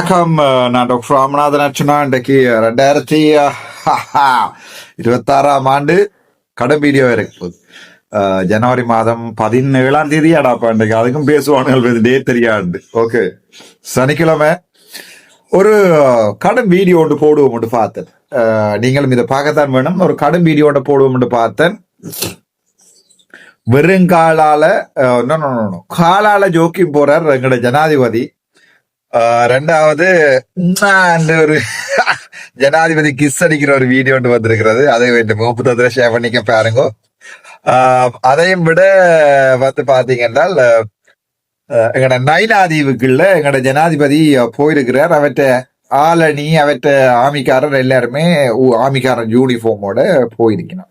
வணக்கம். நான் டாக்டர் ராமநாதன் அர்ச்சனா. இன்றைக்கு ரெண்டாயிரத்தி இருபத்தாறாம் ஆண்டு கடன் வீடியோ இருக்கு. போகுது ஜனவரி மாதம் பதினேழாம் தேதி அடாப்பா இன்றைக்கு. அதுக்கும் பேசுவானுங்கள் டே தெரியாது. ஓகே சனிக்கிழமை ஒரு கடன் வீடியோ ஒன்று போடுவோம் ஒன்று பார்த்தேன். நீங்களும் இதை பார்க்கத்தான் வேணும். ஒரு கடன் வீடியோ ஒன்று போடுவோம் ஒன்று பார்த்தேன். வெறுங்காலால காலால ஜோக்கி போறார் எங்களோட ஜனாதிபதி. ரெண்டாவது அந்த ஒரு ஜனாதிபதி கிஸ் அடிக்கிற ஒரு வீடியோ ஒன்று வந்திருக்கிறது. அதை இந்த தத்துல ஷேர் பண்ணிக்க பாருங்க. ஆஹ் அதையும் விட வந்து பாத்தீங்கன்னா ஆஹ் எங்கட நைனாதீவுக்குள்ள எங்கட ஜனாதிபதி போயிருக்கிறார். அவற்ற ஆலணி அவற்ற ஆமிக்காரர் எல்லாருமே ஆமிக்காரன் யூனிஃபார்மோட போயிருக்கணும்.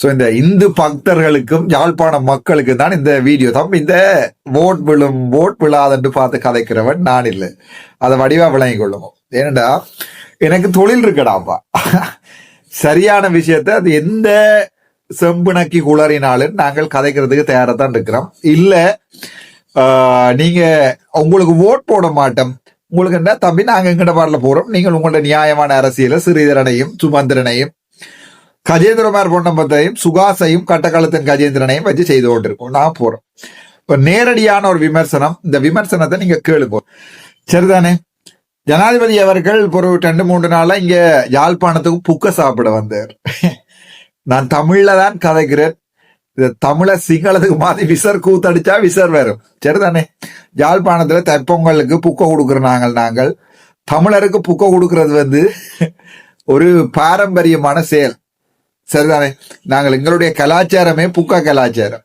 ஸோ இந்த இந்து பக்தர்களுக்கும் யாழ்ப்பாண மக்களுக்கும் தான் இந்த வீடியோ தம் இந்த ஓட் விழும் ஓட் விழாதென்று பார்த்து கதைக்கிறவன் நான் இல்லை. அதை வடிவா விளங்கி கொள்ளுவோம். ஏனண்டா எனக்கு தொழில் இருக்கடாப்பா சரியான விஷயத்த அது எந்த செம்புணக்கி குளறினாலும் நாங்கள் கதைக்கிறதுக்கு தயாராக தான் இருக்கிறோம். இல்லை நீங்கள் நீங்க உங்களுக்கு ஓட் போட மாட்டோம். உங்களுக்கு என்ன தம்பி நாங்கள் எங்கிட்ட பாடல போகிறோம் நீங்கள் உங்களோட நியாயமான அரசியலை சிறிதரனையும் சுமந்திரனையும் கஜேந்திரமார் பொன்னம்பத்தையும் சுகாசையும் கட்டக்காலத்தின் கஜேந்திரனையும் வச்சு செய்து கொண்டிருக்கோம். நான் போறோம். இப்ப நேரடியான ஒரு விமர்சனம். இந்த விமர்சனத்தை நீங்க கேளுங்க. சரிதானே? ஜனாதிபதி அவர்கள் ஒரு ரெண்டு மூன்று நாளா இங்க யாழ்ப்பாணத்துக்கு புக்க சாப்பிட வந்தார். நான் தமிழ்ல தான் கதைக்கிறேன். இந்த தமிழ சிங்களத்துக்கு மாதிரி விசர் கூத்தடிச்சா விசர் வரும். சரிதானே? யாழ்ப்பாணத்துல தைப்பொங்கலுக்கு புக்க கொடுக்குற நாங்கள் நாங்கள் தமிழருக்கு புக்க கொடுக்கறது வந்து ஒரு பாரம்பரியமான செயல். சரிதானே? நாங்கள் எங்களுடைய கலாச்சாரமே புக்க கலாச்சாரம்.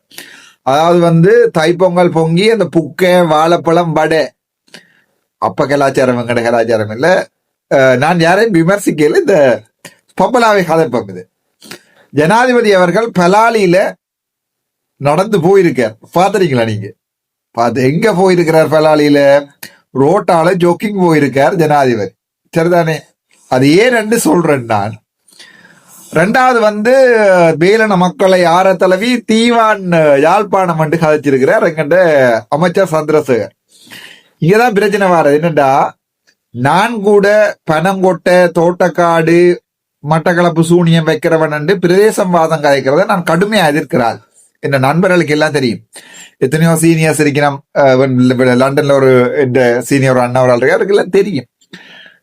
அதாவது வந்து தைப்பொங்கல் பொங்கி அந்த புக்கை வாழைப்பழம் வடை. அப்ப கலாச்சாரம் எங்கட கலாச்சாரம் இல்லை. நான் யாரையும் விமர்சிக்கல. இந்த பப்பலாவை கதைப்பம் இது. ஜனாதிபதி அவர்கள் பலாலியில நடந்து போயிருக்கார். பாத்துறீங்களா நீங்க? பார்த்து எங்க போயிருக்கிறார் பலாலியில? ரோட்டால ஜோக்கிங் போயிருக்கார் ஜனாதிபதி. சரிதானே? அது ஏன் ரெண்டு சொல்றேன் நான். ரெண்டாவது வந்து வேலன மக்களை ஆற தலவி தீவான் யாழ்ப்பாணம் வந்து சாதிச்சிருக்கிறார் எங்கிட்ட அமைச்சர் சந்திரசேகர். இங்கதான் பிரச்சனை வர்றது. என்னண்டா? நான் கூட பனங்கொட்டை தோட்டக்காடு மட்டக்களப்பு சூனியம் வைக்கிறவன் பிரதேசம் வாதம் கதைக்கிறத நான் கடுமையா எதிர்க்கிறாள். என் நண்பர்களுக்கு எல்லாம் தெரியும். எத்தனையோ சீனியர்ஸ் இருக்கிறோம். லண்டன்ல ஒரு இந்த சீனியர் அண்ணா ஒரு ஆள் இருக்காரு. எல்லாம் தெரியும்.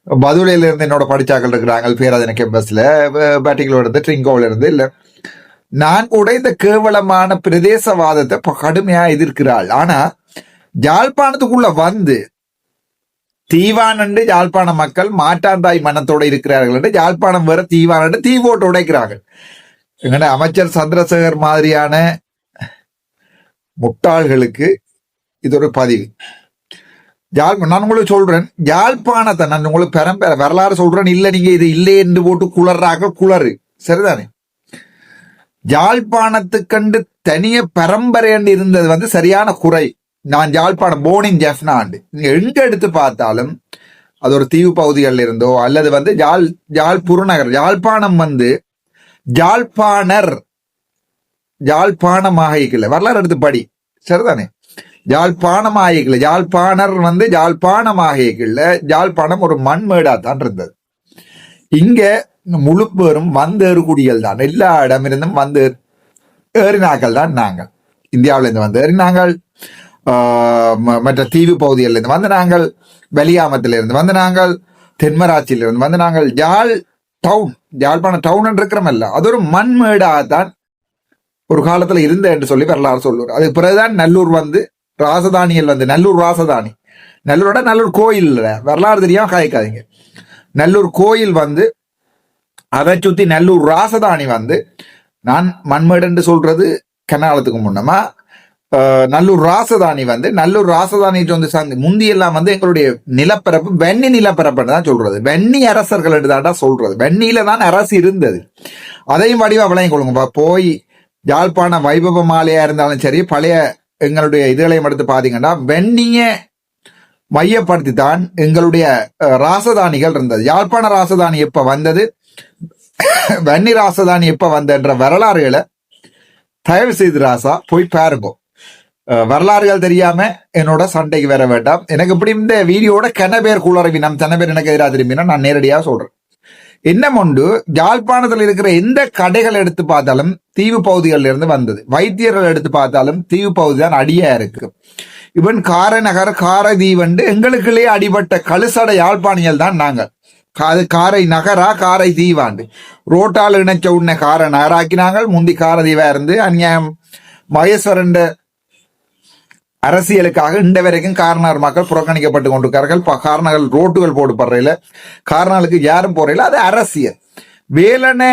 மதுரையில இருந்து என்னோட படிச்சாக்கள் இருக்கிறாங்க பேராதன கேம்பஸ்ல பேட்டிங்களோட இருந்து ட்ரிங்கோல இருந்து இல்ல. நான் கூட இந்த கேவலமான பிரதேசவாதத்தை கடுமையா எதிர்க்கிறாள். ஆனா ஜாழ்ப்பாணத்துக்குள்ள வந்து தீவானண்டு யாழ்ப்பாண மக்கள் மாட்டாந்தாய் மனத்தோட இருக்கிறார்கள் என்று யாழ்ப்பாணம் வேற தீவானண்டு தீவோட்டு உடைக்கிறார்கள். எங்கட அமைச்சர் சந்திரசேகர் மாதிரியான முட்டாள்களுக்கு இது ஒரு பதிவு. யாழ் நான் உங்களுக்கு சொல்றேன் யாழ்ப்பாணத்தை நான் உங்களுக்கு பெரம்பெற வரலாறு சொல்றேன். இல்லை நீங்க இது இல்லை என்று போட்டு குளர்றாக குளறு. சரிதானே? யாழ்ப்பாணத்துக்கண்டு தனிய பரம்பரைன்னு இருந்தது வந்து சரியான குறை. நான் யாழ்ப்பாணம் போனின் ஜெஃப்னாண்டு நீங்க எங்க எடுத்து பார்த்தாலும் அது ஒரு தீவு பகுதிகளில் இருந்தோ அல்லது வந்து யாழ் யாழ் புறநகர் யாழ்ப்பாணம் வந்து யாழ்ப்பாணர் யாழ்ப்பாணமாக இருக்கல வரலாறு எடுத்து படி. சரிதானே? யாழ்ப்பாணமாக யாழ்ப்பாணர் வந்து யாழ்ப்பாணமாக யாழ்ப்பாணம் ஒரு மண்மேடா தான் இருந்தது இங்க முழு பேரும் வந்தேறு குடிகள் தான். எல்லா இடமிருந்தும் வந்து ஏறினாக்கள் தான் நாங்கள். இந்தியாவில இருந்து வந்து ஏறினாங்கள். ம- மற்ற தீவு பகுதிகளில் இருந்து வந்து நாங்கள். வெளியாமத்திலிருந்து வந்து நாங்கள். தென்மராட்சியிலிருந்து வந்து நாங்கள். யாழ் டவுன் யாழ்ப்பாணம் டவுன் இருக்கிறமல்ல. அது ஒரு மண்மேடாக தான் ஒரு காலத்துல இருந்த என்று சொல்லி வரலாறு சொல்லுவார். அதுக்கு பிறகுதான் நல்லூர் வந்து ராசதானியில் வந்து நல்லூர் ராசதானி. நல்லூரோட நல்லூர் கோயில் வரலாறு தெரியாம காய்க்காதீங்க நல்லூர் கோயில் வந்து அதை சுற்றி நல்லூர் ராசதானி வந்து நான் மண்மேடுன்னு சொல்கிறது சொல்றது கனாலத்துக்கு முன்னமா நல்லூர் ராசதானி வந்து நல்லூர் ராசதானி வந்து சார்ந்து முந்தியெல்லாம் வந்து எங்களுடைய நிலப்பரப்பு வெண்ணி நிலப்பரப்புன்னு தான் சொல்றது. வெண்ணி அரசர்கள் தான் தான்டா சொல்றது. தான் அரசு இருந்தது. அதையும் வடிவா விளையும் கொள்ளுங்க. போய் யாழ்ப்பாண வைபவ மாலையா இருந்தாலும் சரி பழைய எங்களுடைய இதுகளையும் எடுத்து பார்த்தீங்கன்னா வெண்ணிய மையப்படுத்தி தான் எங்களுடைய ராசதானிகள் இருந்தது. யாழ்ப்பாண ராசதானி எப்ப வந்தது? வன்னி ராசதானி எப்ப வந்தன்ற வரலாறுகளை தயவு செய்து ராசா போய் பாருங்க. வரலாறுகள் தெரியாம என்னோட சண்டைக்கு வர வேண்டாம். எனக்கு இப்படி இந்த வீடியோட கன பேர் குளறவினம் தன பேர் எனக்கு எதிராக திரும்பினா நான் நேரடியாக சொல்றேன். என்ன உண்டு யாழ்ப்பாணத்தில் இருக்கிற எந்த கடைகள் எடுத்து பார்த்தாலும் தீவு பகுதிகளில் இருந்து வந்தது. வைத்தியர்கள் எடுத்து பார்த்தாலும் தீவு பகுதி தான் அடியா இருக்கு. இவன் காரநகர் காரதீவண்டு எங்களுக்குள்ளேயே அடிபட்ட கழுசட யாழ்ப்பாணிகள் தான் நாங்கள். அது காரை நகரா காரை தீவாண்டு. ரோட்டால் இணைச்ச உடனே காரை நகராக்கினாங்க முந்தி காரதீவா இருந்து அந்நியம் மகேஸ்வரன் அரசியலுக்காக இந்த வரைக்கும் காரணர் மக்கள் புறக்கணிக்கப்பட்டு கொண்டிருக்கார்கள் காரணங்கள் ரோட்டுகள் போடுப்படுறையில காரணங்களுக்கு யாரும் போறையில அது அரசியல். வேலனை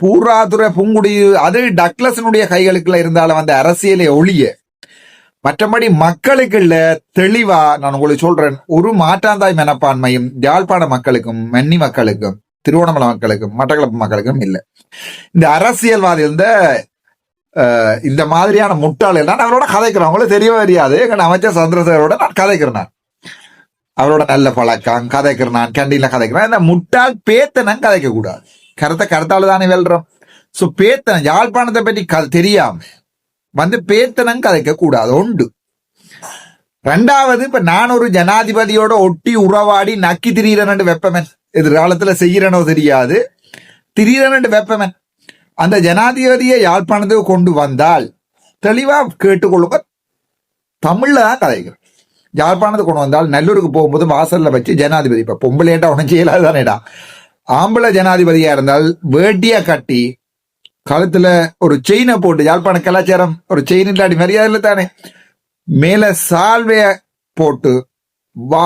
பூராதுரை பூங்குடி அது டக்ளஸனுடைய கைகளுக்குள்ள இருந்தாலும் அந்த அரசியலை ஒழிய மற்றபடி மக்களுக்குள்ள தெளிவா நான் உங்களுக்கு சொல்றேன். ஒரு மாற்றாந்தாய் மனப்பான்மையும் யாழ்ப்பாண மக்களுக்கும் மன்னி மக்களுக்கும் திருவோணமலை மக்களுக்கும் மட்டக்களப்பு மக்களுக்கும் இல்லை. இந்த அரசியல்வாதி இந்த இந்த மாதிரியான முட்டாள் நான் அவரோட கதைக்கிறேன். அவங்களுக்கு தெரியவே தெரியாது. எங்கள் அமைச்சர் சந்திரசேகரோட நான் கதைக்கிறேன் நான். அவரோட நல்ல பழக்கம் கதைக்கிறேன் நான். கண்டியில் கதைக்கிறேன். இந்த முட்டாள் பேத்தனம் கதைக்க கூடாது. கருத்தை கருத்தால தானே வெல்றோம். சோ பேத்தனம் யாழ்ப்பாணத்தை பற்றி க- தெரியாம வந்து பேத்தனம் கதைக்க கூடாது. உண்டு. ரெண்டாவது இப்ப நான் ஒரு ஜனாதிபதியோட ஒட்டி உறவாடி நக்கி திரீரனண்டு வெப்பமன். எதிர்காலத்துல செய்யறனோ தெரியாது. திரீரனண்டு வெப்பமன். அந்த ஜனாதிபதியை யாழ்ப்பாணத்துக்கு கொண்டு வந்தால் தெளிவா கேட்டுக்கொள்ளுங்க. தமிழ்ல தான் கதைகள். யாழ்ப்பாணத்துக்கு கொண்டு வந்தால் நல்லூருக்கு போகும்போது வாசல்ல வச்சு ஜனாதிபதி இப்ப பொம்பளையேட்டா உனக்கு செய்யலாது தானேடா ஆம்பளை ஜனாதிபதியா இருந்தால் வேட்டியா கட்டி கழுத்துல ஒரு செயினை போட்டு யாழ்ப்பாண கலாச்சாரம் ஒரு செயின் இல்லாடி மரியாதை தானே மேல சால்வைய போட்டு வா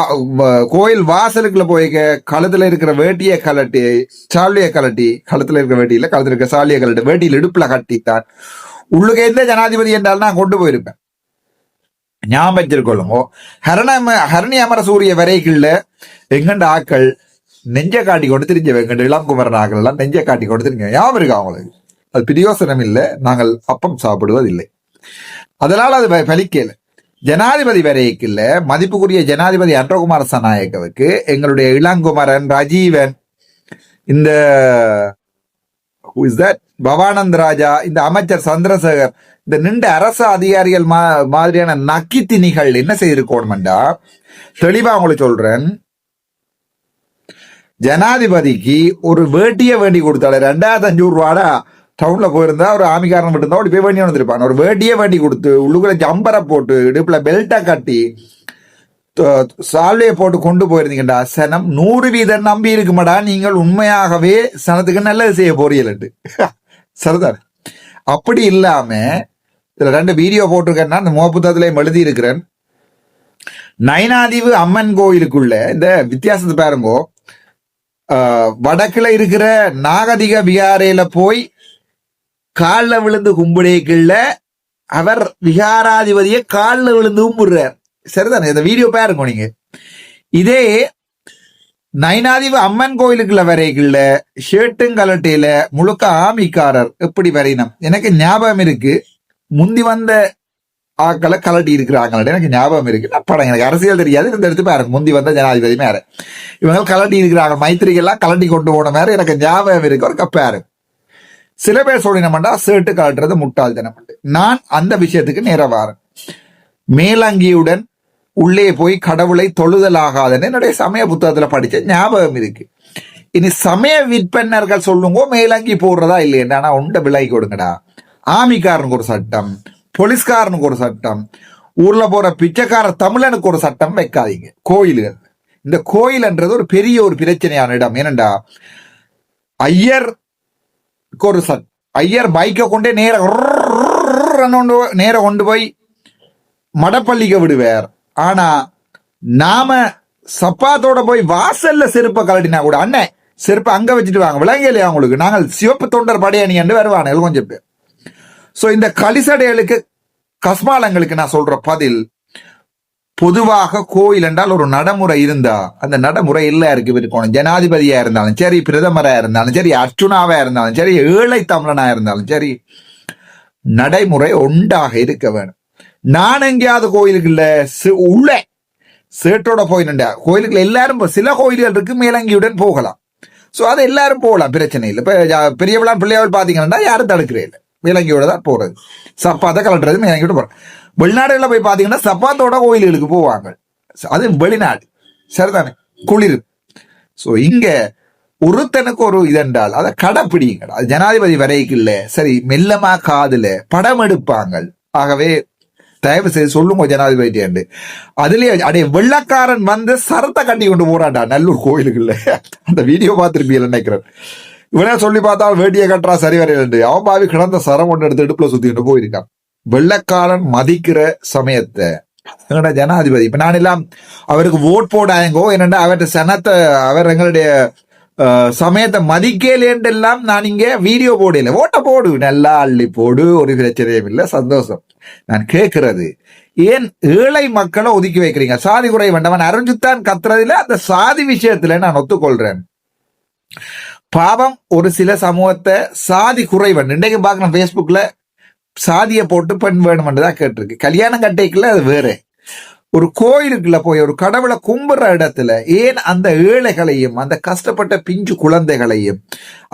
கோயில் வாசலுக்குள்ள போய் கழுத்துல இருக்கிற வேட்டியை கலட்டி சாலியை கலட்டி கழுத்துல இருக்கிற வேட்டியில கழுத்துல இருக்கிற சாலியை கலட்டி வேட்டியில் இடுப்புல கட்டித்தான். உள்ளுக்கே எந்த ஜனாதிபதி என்றால் நான் கொண்டு போயிருப்பேன். ஞாபகம் வச்சிருக்கொள்ளுங்க ஹரணம ஹரணி அமர சூரிய வரைக்குள்ள எங்கண்ட ஆக்கள் நெஞ்ச காட்டி கொண்டு தெரிஞ்ச எங்கண்ட இளங்குமரன் ஆக்கள் எல்லாம் நெஞ்ச காட்டி கொண்டு தெரிஞ்ச ஞாபகம் இருக்கா அவங்களுக்கு அது பிரியோசனம் இல்லை நாங்கள் அப்பம் சாப்பிடுவதில்லை. அதனால அது பலிக்கலை. ஜனாதிபதி வரைக்குள்ள மதிப்புக்குரிய ஜனாதிபதி அன்றகுமார் சநாயக்கவுக்கு எங்களுடைய இளங்குமரன் ராஜீவன் இந்த பவானந்த் ராஜா இந்த அமைச்சர் சந்திரசேகர் இந்த நின்ற அரசு அதிகாரிகள் மா மாதிரியான நக்கித்தினிகள் என்ன செய்திருக்கணும்டா தெளிவா உங்களுக்கு சொல்றேன். ஜனாதிபதிக்கு ஒரு வேட்டியை வேண்டி கொடுத்தாள் ரெண்டாயிரத்தி அஞ்சூறு ரூபாடா? டவுன்ல போயிருந்தா ஒரு ஆமிக்காரன் மட்டும் ஓடி போய் வேண்டி வந்துருப்பான். ஒரு வேட்டியே வேண்டி கொடுத்து உள்ளுக்குள்ள ஜம்பரை போட்டு இடுப்புல பெல்ட்டை கட்டி சால்வையை போட்டு கொண்டு போயிருந்தீங்கடா சனம் நூறு வீதம் நம்பி இருக்குமாடா நீங்கள் உண்மையாகவே சனத்துக்கு நல்லது செய்ய போறீங்கட்டு சரிதான் அப்படி இல்லாம இதுல ரெண்டு வீடியோ போட்டிருக்கேன்னா அந்த முகப்புத்தகத்திலையும் எழுதி இருக்கிறேன். நயனாதீவு அம்மன் கோயிலுக்குள்ள இந்த வித்தியாசத்தை பாருங்கோ வடக்குல இருக்கிற நாகதிக விகாரையில போய் காலில் விழுந்து கும்பிடேக்குள்ள அவர் விகாராதிபதியை காலில் விழுந்து கும்பிடுறார். சரிதானே? இந்த வீடியோ பாருங்க நீங்க. இதே நயனாதிப அம்மன் கோயிலுக்குள்ள வரைக்குள்ள ஷர்ட்டும் கலட்டையில முழுக்க ஆமிக்காரர். எப்படி வரையினம் எனக்கு ஞாபகம் இருக்கு. முந்தி வந்த ஆக்களை கலட்டி இருக்கிறாங்க எனக்கு ஞாபகம் இருக்கு. நான் படம் எனக்கு அரசியல் தெரியாது. இந்த எடுத்து பாருங்க. முந்தி வந்த ஜனாதிபதி மேற இவங்க கலட்டி இருக்கிறாங்க. மைத்திரிகள்லாம் கலட்டி கொண்டு போன மாதிரி எனக்கு ஞாபகம் இருக்கு. ஒரு கப்பாரு சில பேர் சொல்லினோம்டா சேட்டு காட்டுறது முட்டாள்தனம் நான் அந்த விஷயத்துக்கு நேர மேலங்கியுடன் உள்ளே போய் கடவுளை தொழுதலாகாதன்னு என்னுடைய சமய புத்தகத்துல படிச்ச ஞாபகம் இருக்கு. இனி சமய விற்பனர்கள் சொல்லுங்க மேலங்கி போடுறதா இல்லையா ஆனால் உண்ட விலை கொடுங்கடா. ஆமிக்காரனுக்கு ஒரு சட்டம் போலீஸ்காரனுக்கு ஒரு சட்டம் ஊர்ல போற பிச்சைக்கார தமிழனுக்கு ஒரு சட்டம் வைக்காதீங்க. கோயில்கள். இந்த கோயில்ன்றது ஒரு பெரிய ஒரு பிரச்சனையான இடம். ஏனண்டா? ஐயர் ஒரு சட் ஐயர் பைக்கை கொண்டே நேர கொண்டு நேர கொண்டு போய் மடப்பள்ளிக்க விடுவார். ஆனா நாம சப்பாத்தோட போய் வாசல்ல செருப்பை கலட்டினா கூட அண்ணன் செருப்பை அங்க வச்சுட்டு வாங்க விளங்கலையா உங்களுக்கு? நாங்கள் சிவப்பு தொண்டர் படையணி என்று வருவானுகள் கொஞ்சம் பேர். ஸோ இந்த கலிசடைகளுக்கு கஸ்மாலங்களுக்கு நான் சொல்ற பதில் பொதுவாக கோயில் என்றால் ஒரு நடைமுறை இருந்தா அந்த நடைமுறை எல்லாருக்கும் இருக்கணும் ஜனாதிபதியா இருந்தாலும் சரி பிரதமரா இருந்தாலும் சரி அர்ச்சுனாவா இருந்தாலும் சரி ஏழை தமிழனா இருந்தாலும் சரி நடைமுறை ஒன்றாக இருக்க வேணும் நான் எங்கேயாவது கோயிலுக்குள்ள உள்ள சேட்டோட போயினுண்டா கோயிலுக்குள்ள எல்லாரும் போ- சில கோயில்கள் இருக்கு மேலங்கியுடன் போகலாம். சோ அது எல்லாரும் போகலாம் பிரச்சனை இல்லை. இப்ப ஜா- பெரியவளாம் பிள்ளையாவில் பாத்தீங்கன்னா யாரும் தடுக்கிறே இல்லை. மேலங்கியோட தான் போறது. சப்பாத்தை கலட்டுறது மேலங்கியோட போறோம் வெளிநாடுகளில் போய் பார்த்தீங்கன்னா சப்பாத்தோட கோயில்களுக்கு போவாங்க. அது வெளிநாடு. சரிதானே? குளிர். ஸோ இங்க ஒருத்தனுக்கு ஒரு இதென்றால் அதை கடைப்பிடிங்க அது ஜனாதிபதி வரைக்கும் சரி மெல்லமா காதுல படம் எடுப்பாங்க ஆகவே தயவு செய்து சொல்லுங்க ஜனாதிபதி அதுலயே அடே வெள்ளக்காரன் வந்து சரத்தை கட்டி கொண்டு போறான்டா நல்லூர் கோயிலுக்குள்ள. அந்த வீடியோ பார்த்துருப்பீங்க நினைக்கிறேன். இவனே சொல்லி பார்த்தா வேட்டியை கட்டுறா சரி வரையில அவன் பாவி கிடந்த சரம் கொண்டு எடுத்து இடுப்புல சுத்திக்கிட்டு போயிருக்கான். வெள்ளக்காரன் மதிக்கிற சமயத்தை. எங்களோட ஜனாதிபதி. இப்ப நான் எல்லாம் அவருக்கு ஓட் போடாங்கோ என்னென்னா அவர்கிட்ட சனத்தை அவர் எங்களுடைய சமயத்தை மதிக்கலேன்னு எல்லாம் நான் இங்க வீடியோ போடல. ஓட்ட போடு. நல்லா அள்ளி போடு. ஒரு பிரச்சனையும் இல்லை. சந்தோஷம். நான் கேட்கிறது ஏன் ஏழை மக்களை ஒதுக்கி வைக்கிறீங்க? சாதி குறை வேண்டவன் அரஞ்சுத்தான் கத்துறதுல அந்த சாதி விஷயத்துல நான் ஒத்துக்கொள்றேன். பாவம் ஒரு சில சமூகத்தை சாதி குறைவன் இன்றைக்கு பார்க்கணும் ஃபேஸ்புக்ல சாதியை போட்டு பெண் வேணுமென்றதா கேட்டிருக்கு. கல்யாணம் கட்டைக்குள்ள அது வேற. ஒரு கோயிலுக்குள்ள போய் ஒரு கடவுளை கும்புற இடத்துல ஏன் அந்த ஏழைகளையும் அந்த கஷ்டப்பட்ட பிஞ்சு குழந்தைகளையும்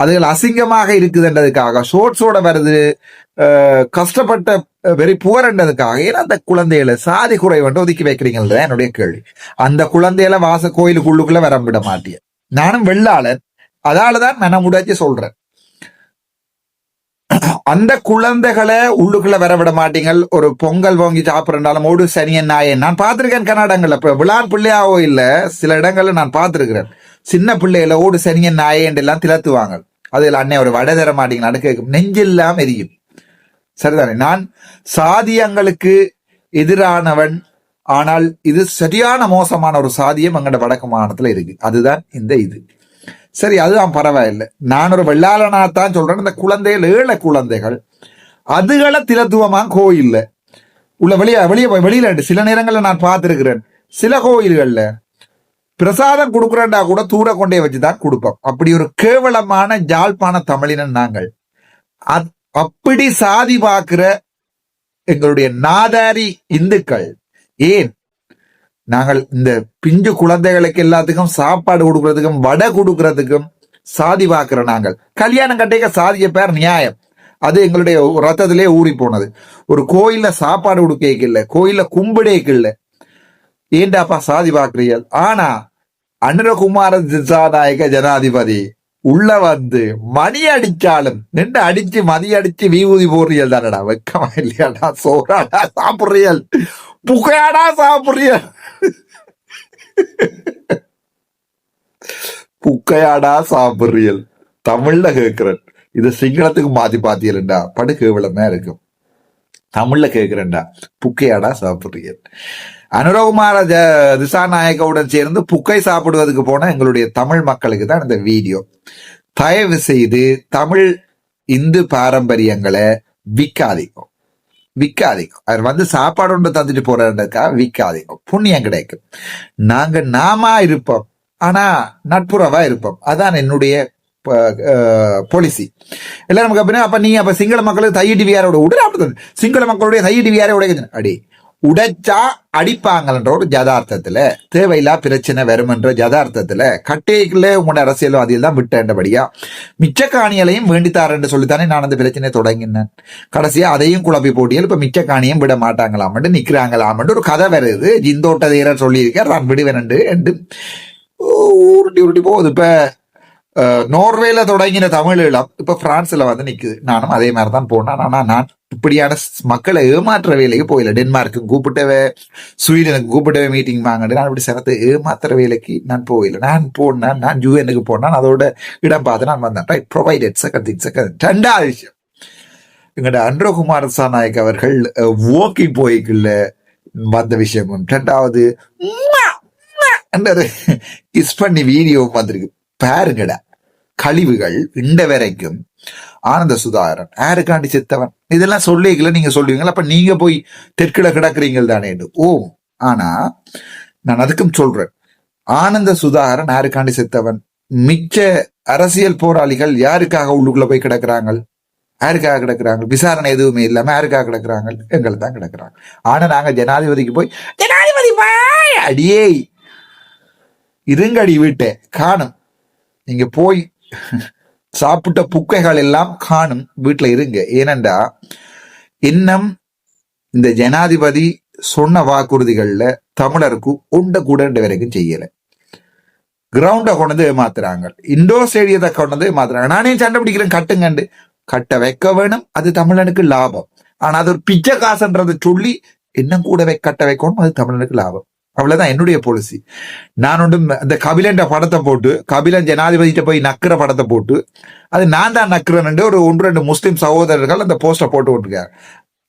அதுகள் அசிங்கமாக இருக்குதுன்றதுக்காக சோட்ஸோட வருது கஷ்டப்பட்ட வெறி புகரன்றதுக்காக ஏன் அந்த குழந்தைகளை சாதி குறைவென்று ஒதுக்கி வைக்கிறீங்கள்ல என்னுடைய கேள்வி. அந்த குழந்தைகளை வாச கோயிலுக்குள்ளுக்குள்ள வர விட மாட்டேன் நானும் வெள்ளாளன். அதாலதான் மனம் உடைச்சு சொல்றேன். அந்த குழந்தைகளை உள்ளுக்குள்ள வர விட மாட்டீங்கள். ஒரு பொங்கல் வாங்கி சாப்பிட்றாலும் ஓடு சனியன் நாயன் நான் பார்த்திருக்கேன் கர்நாடகங்கள்ல இப்ப விழான் பிள்ளையாவோ இல்ல சில இடங்கள்ல நான் பார்த்திருக்கிறேன். சின்ன பிள்ளைகளை ஓடு சனியன் நாயன் எல்லாம் திலத்துவாங்க. அதில் அன்னை ஒரு வடை தர மாட்டீங்களான்னு கேட்கும் நெஞ்செல்லாம் எரியும். சரிதானே? நான் சாதியங்களுக்கு எதிரானவன். ஆனால் இது சரியான மோசமான ஒரு சாதியம் எங்கட வடக்கு மாநிலத்துல இருக்கு. அதுதான் இந்த இது. சரி அதுதான் பரவாயில்லை. நான் ஒரு வெள்ளாளனாத்தான் சொல்றேன். இந்த குழந்தைகள் ஏழை குழந்தைகள் அதுகளை திலத்துவமா கோயில்ல. உள்ள வெளியே வெளியே வெளியில இருந்து சில நேரங்களில் நான் பார்த்திருக்கிறேன். சில கோயில்கள்ல பிரசாதம் கொடுக்குறேன்டா கூட தூர கொண்டே வச்சுதான் கொடுப்போம். அப்படி ஒரு கேவலமான ஜாழ்ப்பாண தமிழினன் நாங்கள். அத்- அப்படி சாதி பார்க்கிற எங்களுடைய நாதாரி இந்துக்கள் ஏன் நாங்கள் இந்த பிஞ்சு குழந்தைகளுக்கு எல்லாத்துக்கும் சாப்பாடு கொடுக்கறதுக்கும் வடை கொடுக்கறதுக்கும் சாதி பார்க்கிறோம் நாங்கள். கல்யாணம் கட்டிக்க சாதிய பேர் நியாயம். அது எங்களுடைய ரத்தத்திலே ஊறி போனது. ஒரு கோயில்ல சாப்பாடு கொடுக்க இல்லை. கோயில்ல கும்பிடேக்கு இல்லை. ஏண்டாப்பா சாதி பார்க்கிறீர்கள் ஆனா அனுரகுமார திசாநாயக ஜனாதிபதி உள்ள வந்து மணி அடிச்சாலும் நின்று அடிச்சு மதி அடிச்சு வீவூதி போடுறியல் தானடா வெக்கமா இல்லையாடா? சோறாடா? சாப்பிடுறீர்கள் புகையாடா சாப்பிடுறிய? புக்கையாடா சாப்பிடுறியல். தமிழ்ல கேட்கிறேன் இது சிங்களத்துக்கு மாத்தி பாத்தியலண்டா படு கேவலமா இருக்கும் தமிழ்ல கேட்கிறேன்டா புக்கையாடா சாப்பிடுறியல். அனுரகுமார ஜ- திசாநாயகவுடன் சேர்ந்து புக்கை சாப்பிடுவதற்கு போன எங்களுடைய தமிழ் மக்களுக்கு தான் இந்த வீடியோ. தயவு செய்து தமிழ் இந்து பாரம்பரியங்களை விற்காதீங்க விற்காதீங்க அவர் வந்து சாப்பாடு ஒன்று தந்துட்டு போறாருக்கா விற்காதீங்க புண்ணியம் கிடைக்கும். நாங்க நாமா இருப்போம். ஆனா நட்புறவா இருப்போம். அதான் என்னுடைய பாலிசி எல்லாரும் நமக்கு அப்படின்னா அப்ப நீங்க அப்ப சிங்கள மக்களுக்கு தைய வியாரோட உடனே அப்படி சிங்கள மக்களுடைய தைய டிவியாரை உடைக்க அடி உடைச்சா அடிப்பாங்கன்ற ஒரு ஜதார்த்தத்துல தேவையில்லா பிரச்சனை வருமென்ற ஜதார்த்தத்துல கட்டைக்குள்ள உங்களோட அதில் தான் விட்டேன்றபடியா மிச்ச காணிகளையும் என்று சொல்லித்தானே நான் அந்த பிரச்சனையை தொடங்கினேன். கடைசியா அதையும் குழப்பி போட்டியல் இப்ப மிச்ச காணியும் விட மாட்டாங்களாமட்டு நிக்கிறாங்களாமட்டு ஒரு கதை வருது. ஜிந்தோட்ட தீரர் சொல்லியிருக்கார் நான் விடுவேன் என்று உருட்டி உருட்டி போகுது. இப்ப நோர்வேல தொடங்கின தமிழ் இளம் இப்ப பிரான்ஸ்ல வந்து நிக்குது. நானும் அதே மாதிரி தான் போனேன். ஆனா நான் இப்படியான மக்களை ஏமாற்ற வேலைக்கு போயில டென்மார்க்கு கூப்பிட்டவே ஸ்வீடனுக்கு கூப்பிட்டவே மீட்டிங் வாங்கிட்டு நான் இப்படி சிரத்தை ஏமாத்துற வேலைக்கு நான் போயில நான் போனேன் நான் யூஎனுக்கு போனேன் அதோட இடம் பார்த்து நான் வந்தேன். ரைட் ப்ரொவைடட் செகண்ட் செகண்ட் ரெண்டாவது விஷயம். எங்கள்ட அன்றகுமார் சாநாயக் அவர்கள் ஓக்கி போய்க்குள்ள வந்த விஷயமும் ரெண்டாவது கிஸ் பண்ணி வீடியோ வந்திருக்கு. பாருங்கடா. கழிவுகள் இந்த வரைக்கும் ஆனந்த சுதாகரன். யாருக்காண்டி செத்தவன்? இதெல்லாம் சொல்லிக்கல நீங்க சொல்லுவீங்களா? அப்ப நீங்க போய் தெற்கில கிடக்குறீங்க தானே ஓ ஆனா நான் அதுக்கும் சொல்றேன். ஆனந்த சுதாகரன் யாருக்காண்டி செத்தவன்? மிச்ச அரசியல் போராளிகள் யாருக்காக உள்ளுக்குள்ள போய் கிடக்குறாங்க யாருக்காக கிடக்குறாங்க விசாரணை எதுவுமே இல்லாம யாருக்காக கிடக்குறாங்க எங்களை தான் கிடக்குறாங்க. ஆனா நாங்க ஜனாதிபதிக்கு போய் ஜனாதிபதி அடியே இருங்கடி வீட்டை காணும். நீங்க போய் சாப்பிட்ட புக்கைகள் எல்லாம் காணும். வீட்டுல இருங்க. ஏனண்டா இன்னும் இந்த ஜனாதிபதி சொன்ன வாக்குறுதிகள்ல தமிழருக்கு உண்ட கூட இந்த வரைக்கும் செய்யலை. கிரவுண்டை கொண்டு ஏமாத்துறாங்க. இண்டோர் ஸ்டேடியத்தை கொண்டு ஏமாத்துறாங்க. நானே சண்டை பிடிக்கிறேன் கட்டுங்கண்டு. கட்ட வைக்க வேணும். அது தமிழனுக்கு லாபம். ஆனா அது ஒரு பிச்சை காசுன்றதை சொல்லி இன்னும் கூட வை கட்ட வைக்கணும். அது தமிழனுக்கு லாபம். அவ்வளவுதான் என்னுடைய பாலிசி நான் ஒன்றும் அந்த கபிலன்ற படத்தை போட்டு கபிலன் ஜனாதிபதியிட்ட போய் நக்கிற படத்தை போட்டு அது நான் தான் நக்கிறேன்னு ஒரு ஒன்று ரெண்டு முஸ்லீம் சகோதரர்கள் அந்த போஸ்டர் போட்டு விட்டுருக்காங்க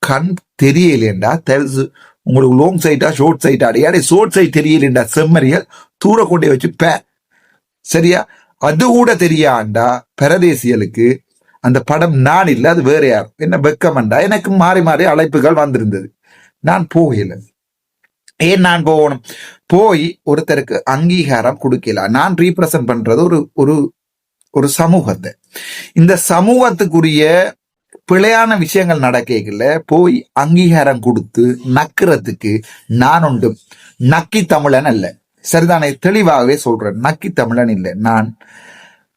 கண் தெரியலேண்டா தெரிஞ்சு உங்களுக்கு லோங் சைட்டா ஷோர்ட் சைட்டா அடையாடே ஷோர்ட் சைட் தெரியலேண்டா செம்மறியல் தூர கொண்டே வச்சு பே. சரியா? அது கூட தெரியாண்டா பரதேசியலுக்கு அந்த படம் நான் இல்லை அது வேற யார். என்ன வெக்கமண்டா? எனக்கு மாறி மாறி அழைப்புகள் வந்திருந்தது. நான் போகலை. ஏன் நான் போகணும்? போய் ஒருத்தருக்கு அங்கீகாரம் கொடுக்கல? நான் ரீப்ரசன்ட் பண்றது ஒரு ஒரு ஒரு சமூகத்தை. இந்த சமூகத்துக்குரிய பிழையான விஷயங்கள் நடக்கல போய் அங்கீகாரம் கொடுத்து நக்குறதுக்கு நான் உண்டும் நக்கி தமிழன் அல்ல. சரிதானே தெளிவாகவே சொல்றேன். நக்கி தமிழன் இல்லை. நான்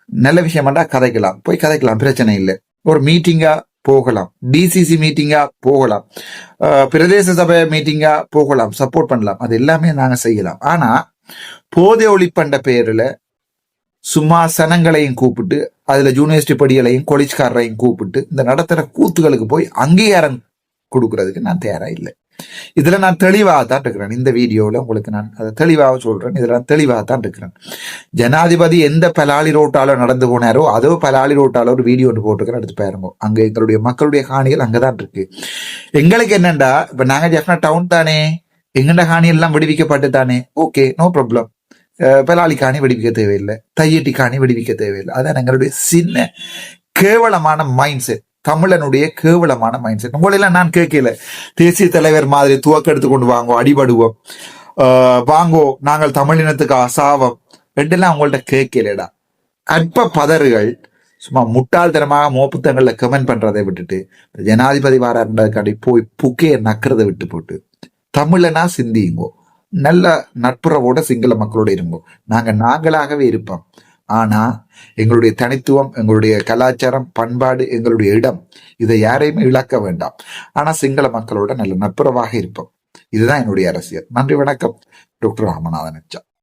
நல்ல விஷயமாண்டா கதைக்கலாம். போய் கதைக்கலாம். பிரச்சனை இல்லை. ஒரு மீட்டிங்கா போகலாம். டிசிசி மீட்டிங்கா போகலாம். பிரதேச சபை மீட்டிங்கா போகலாம். சப்போர்ட் பண்ணலாம். அது எல்லாமே நாங்க செய்யலாம். ஆனா போதை ஒளிப்பண்ட பேர்ல சும்மா சனங்களையும் கூப்பிட்டு அதுல யூனிவர்சிட்டி படிகளையும் காலேஜ்காரரையும் கூப்பிட்டு இந்த நடத்துற கூத்துகளுக்கு போய் அங்கீகாரம் கொடுக்கறதுக்கு நான் தயாரா இல்லை. இதுல நான் தெளிவாக தான் இருக்கிறேன். இந்த வீடியோல உங்களுக்கு நான் அதை தெளிவாக சொல்றேன் இதுல நான் தெளிவாக தான் இருக்கிறேன். ஜனாதிபதி எந்த பலாலி ரோட்டால நடந்து போனாரோ அதோ பலாலி ரோட்டால ஒரு வீடியோ ஒன்று போட்டுக்கிறேன் எடுத்து பாருங்க. அங்க எங்களுடைய மக்களுடைய காணிகள் அங்கதான் இருக்கு. எங்களுக்கு என்னண்டா இப்ப நாங்க ஜெஃப்னா டவுன் தானே. எங்கண்ட காணியெல்லாம் விடுவிக்கப்பட்டு தானே. ஓகே நோ ப்ராப்ளம் பலாலி காணி விடுவிக்க தேவையில்லை. தையட்டி காணி விடுவிக்க தேவையில்லை. அதான் எங்களுடைய சின்ன கேவலமான மைண்ட் செட் தமிழனுடைய கேவலமான மைண்ட் செட் உங்களெல்லாம் நான் கேட்கல. தேசிய தலைவர் மாதிரி துவக்க எடுத்து கொண்டு வாங்கோ அடிபடுவோம் ஆஹ் வாங்கோ நாங்கள் தமிழினத்துக்கு அசாவம் ரெண்டெல்லாம் அவங்கள்ட்ட கேட்கலடா. அற்ப பதறுகள். சும்மா முட்டாள்தனமாக மோப்புத்தங்கள்ல கமெண்ட் பண்றதை விட்டுட்டு ஜனாதிபதி வாராண்டதுக்காண்டி போய் புக்கையை நக்கிறத விட்டு போட்டு தமிழனா சிந்தியுங்கோ. நல்ல நட்புறவோட சிங்கள மக்களோட இருங்கோ. நாங்க நாங்களாகவே இருப்போம். ஆனா எங்களுடைய தனித்துவம் எங்களுடைய கலாச்சாரம் பண்பாடு எங்களுடைய இடம் இதை யாரையும் இழக்க வேண்டாம். ஆனா சிங்கள மக்களோட நல்ல நட்புறவாக இருப்போம். இதுதான் என்னுடைய அரசியல். நன்றி வணக்கம். டாக்டர் ராமநாதன் அச்சா.